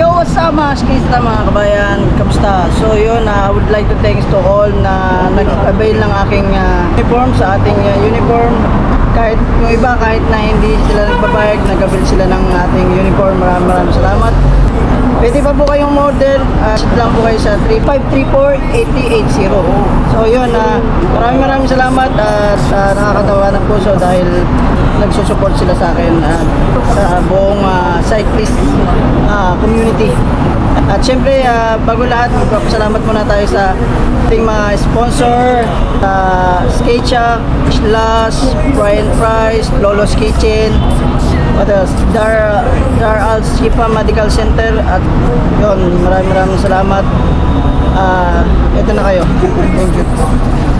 Yo, what's up mga skista mga kabayan? Kamusta? So yun, uh, I would like to thanks to all na nag-avail ng aking uh, uniform sa ating uh, uniform. Kahit yung iba, kahit na hindi sila nagbabayag, nag-avail sila ng ating uniform. Maraming maraming salamat. Pwede pa po kayong model, uh, sit lang po kayo sa 3534-8080. So yun, uh, maraming maraming salamat at uh, nakakatawa ng puso dahil nagsusupport sila sa akin at sa buong uh, cyclist uh, community. At syempre, uh, bago lahat, magpapasalamat muna tayo sa ating mga sponsor, uh, Skate Shack, Slash, Brian Price, Lolo's Kitchen, what else? Dar, Dar Al Shifa Medical Center at yun, maraming maraming salamat. Ah, ito na kayo. Thank you.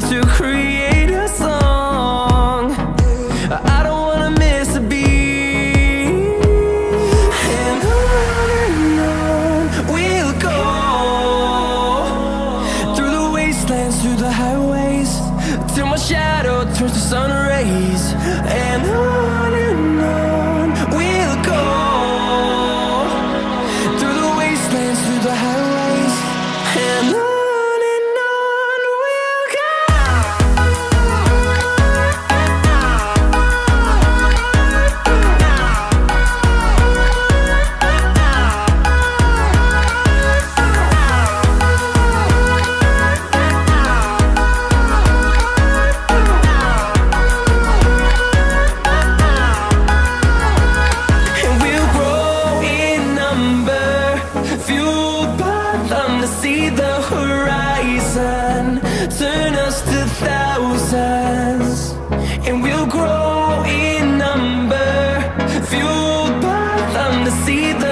To create a song. I don't wanna miss a beat. And on and on we'll go through the wastelands, through the highways, till my shadow turns to sun rays. And to see the